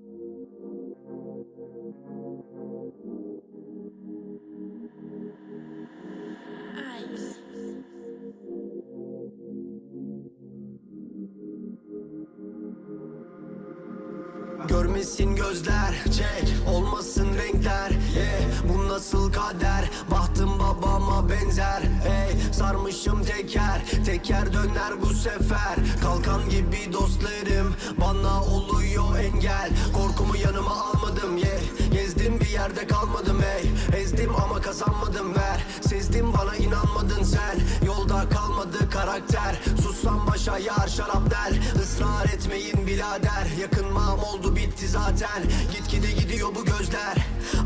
Thank you. Teker döner bu sefer. Kalkan gibi dostlarım bana oluyor engel. Korkumu yanıma almadım yeah. Gezdim bir yerde kalmadım hey. Ezdim ama kazanmadım ver. Sezdim bana inanmadın sen. Yolda kalmadı karakter. Sussam başa yar şarap der. Israr etmeyin birader. Yakınmam oldu bitti zaten. Gitgide gidiyor bu gözler.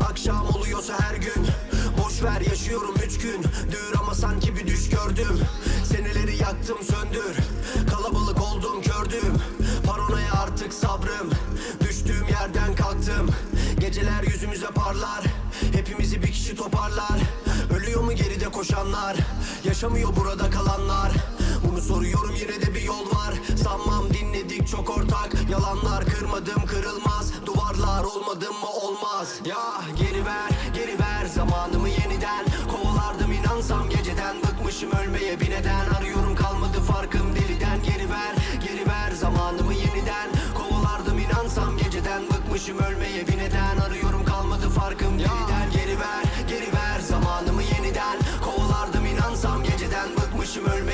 Akşam oluyorsa her gün yaktım söndür. Kalabalık oldum kördüm. Paranoya artık sabrım. Düştüğüm yerden kalktım. Geceler yüzümüze parlar. Hepimizi bir kişi toparlar. Ölüyor mu geride koşanlar? Yaşamıyor burada kalanlar. Bunu soruyorum yine de bir yol var. Sanmam dinledik çok ortak. Yalanlar kırmadım kırılmaz. Duvarlar olmadım mı olmaz. Ya geri ver geri ver. Zamanımı yeniden Kovalardım inansam. Geceden Bıkmışım ölmeye bir neden. Arıyorum kalmadı farkım deliden Geri ver geri ver. Zamanımı yeniden Kovalardım inansam geceden Bıkmışım ölmeye bir neden. Arıyorum kalmadı farkım deliden Geri ver geri ver. Zamanımı yeniden Kovalardım inansam geceden Bıkmışım ölmeye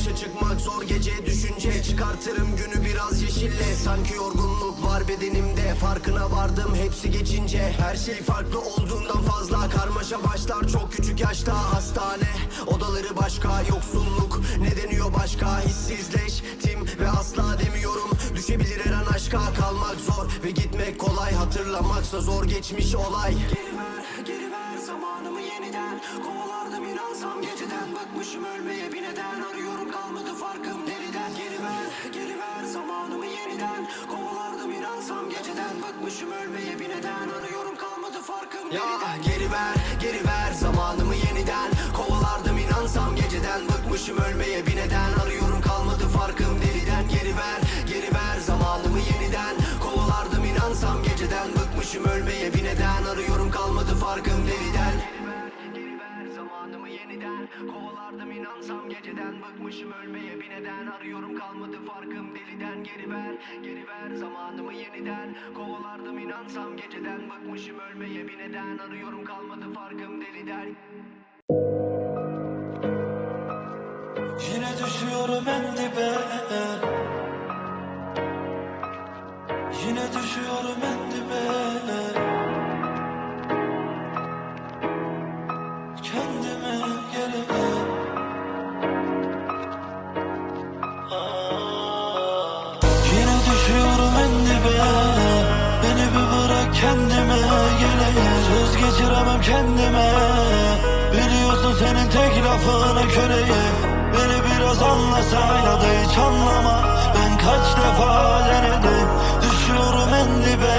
Başa çıkmak zor gece düşünce. Çıkartırım günü biraz yeşille. Sanki yorgunluk var bedenimde. Farkına vardım hepsi geçince. Her şey farklı olduğundan fazla. Karmaşa başlar çok küçük yaşta. Hastane odaları başka. Yoksulluk ne deniyor başka? Hissizleştim ve asla demiyorum. Düşebilir her an aşka. Kalmak zor Ve gitmek kolay. Hatırlamaksa zor geçmiş olay. Geri ver geri ver zamanımı yeniden. Kovalardım inansam geceden Bıkmışım ölmeye bir neden. Arıyorum kalmadı farkım deliden. Geri ver geri ver zamanımı yeniden. Kovalardım inansam geceden Bıkmışım ölmeye bir neden. Arıyorum kalmadı farkım deliden. Geri ver geri ver zamanımı yeniden. Kovalardım inansam geceden Bıkmışım ölmeye bir neden. Arıyorum kalmadı farkım deliden. Geri ver geri ver zamanımı yeniden. Kovalardım inansam geceden Bıkmışım ölmeye bir neden. Arıyorum kalmadı farkım zamanımı yeniden Kovalardım inansam geceden Bıkmışım ölmeye bir neden Arıyorum kalmadı farkım deliden Geri ver geri ver zamanımı yeniden Kovalardım inansam geceden Bıkmışım ölmeye bir neden Arıyorum kalmadı farkım deliden Yine düşüyorum en dibe. Yine düşüyorum en dibe kendime. Biliyorsun senin tek lafına köleyim Beni biraz da hiç anlama. Ben kaç defa denedim Düşüyorum en dibe.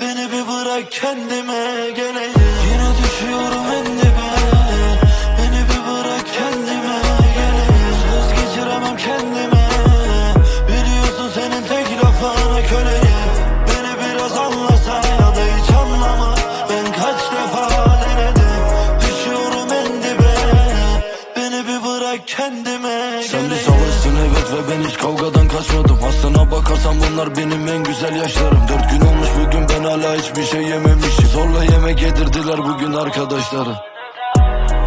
Beni bir bırak kendime geleyim. Yine düşüyorum en dibe kendime Sen bir savaşsın evet ve ben hiç kavgadan kaçmadım. Aslına bakarsan bunlar benim en güzel yaşlarım. Dört gün olmuş bugün ben hala hiçbir şey yememişim. Zorla yemek yedirdiler bugün arkadaşlarım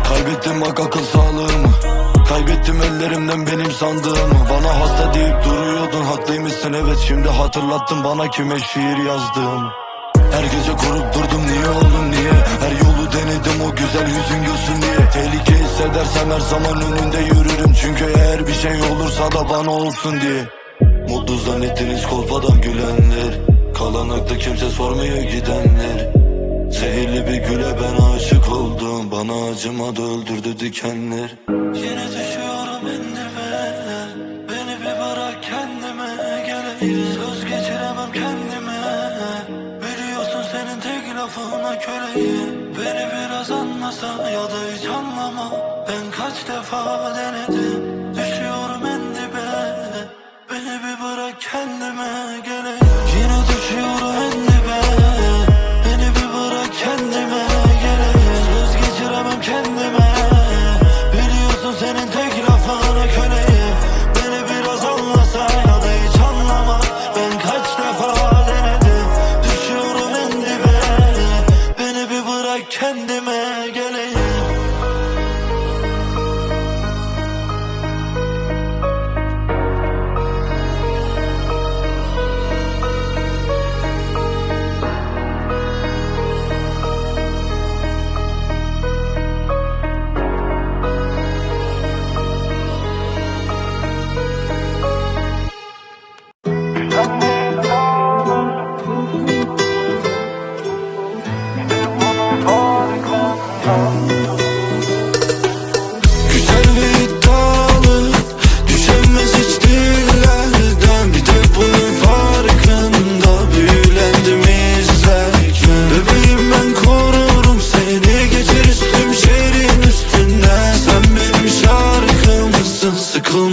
Kaybettim bak akıl sağlığımı. Kaybettim ellerimden benim sandığımı. Bana hasta deyip duruyordun haklıymışsın. Evet Şimdi hatırlattın bana kime şiir yazdığımı. Her gece korup durdum niye oğlum niye Denedim o güzel yüzün gülsün diye Tehlike hissedersem her zaman önünde yürürüm. Çünkü eğer bir şey olursa da bana olsun diye. Mutlu zannettiniz kolpadan gülenler. Kalanakta kimse sormuyor gidenler. Zehirli bir güle ben aşık oldum. Bana acımadı öldürdü dikenler. Yine düşüyorum en dibe Beni bir bırak kendime. Geleyiz Söz geçiremem kendime lafına köleyim Beni biraz anlasa ya da hiç anlama. Ben kaç defa denedim Düşüyorum en dibe. Beni bir bırak kendime geleyim Yine düşüyorum en dibe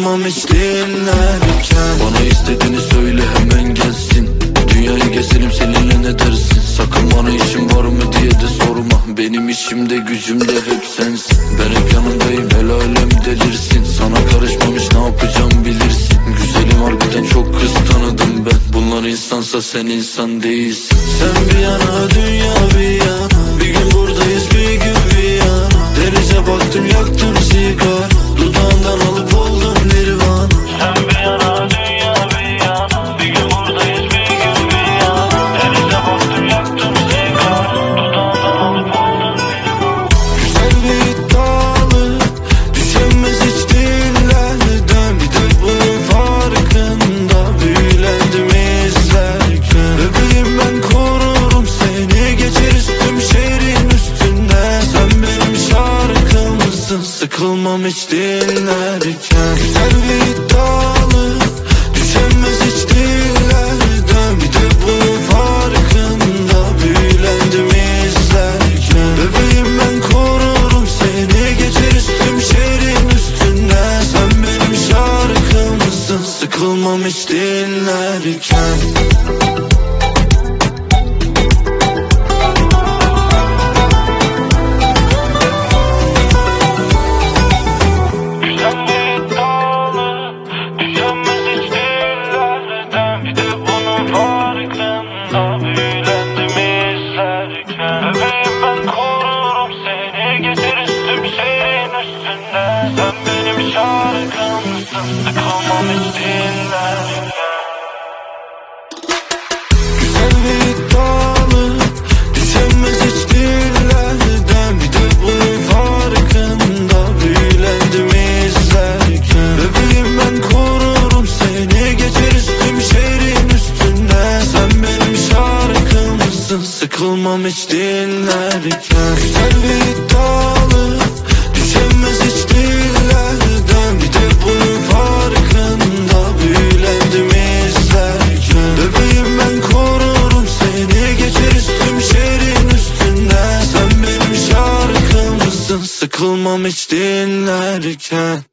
Hiç dinlerken Bana istediğini söyle hemen gelsin. Dünyayı gezelim seninle ne dersin? Sakın bana işin var mı diye de sorma. Benim işimde gücümde hep sensin. Ben hep yanındayım el alem delirsin. Sana karışmamış ne yapacağım bilirsin. Güzelim harbiden çok kız tanıdım ben. Bunlar insansa sen insan değilsin. Sen bir yana dünya bir yana Sıkılmam hiç dinlerken. Güzel ve üstünde Sen benim şarkımsın Sıkılmam hiç dinlerken Güzel ve Düşemez hiç Bir de bunun farkında Büyülendim izlerken Bebeğim ben korurum seni Geçer üstüm şehrin üstünden Sen benim şarkımsın Sıkılmam hiç dinlerken hiç dinlerken